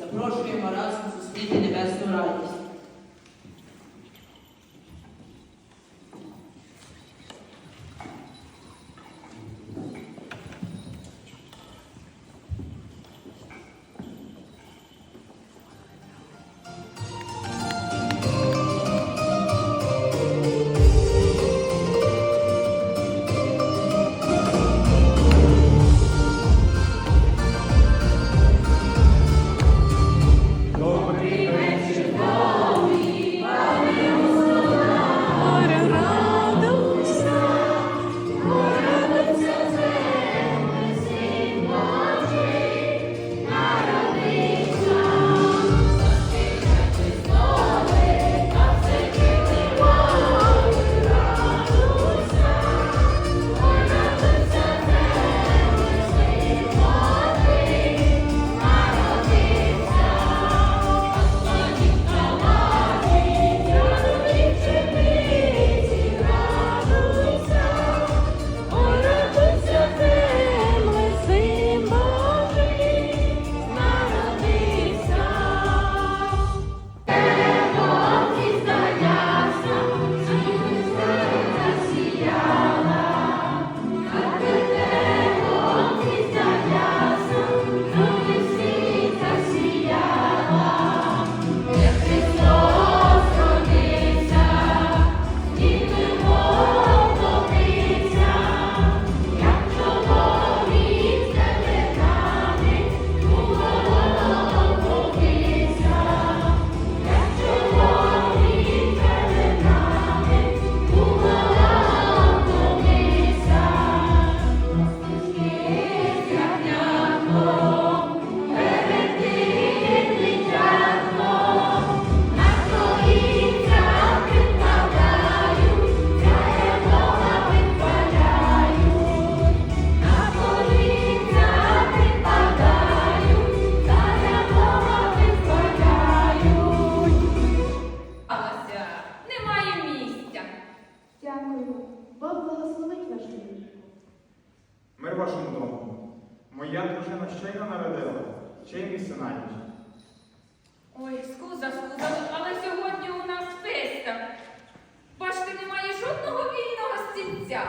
Запрошуємо разом зустріти небесну радість. Вашому дому. Моя дружина щойно народила. Ще й місце на ніч. Ой, скуза, скуза, але сьогодні у нас феста. Бачте, немає жодного вільного стільця.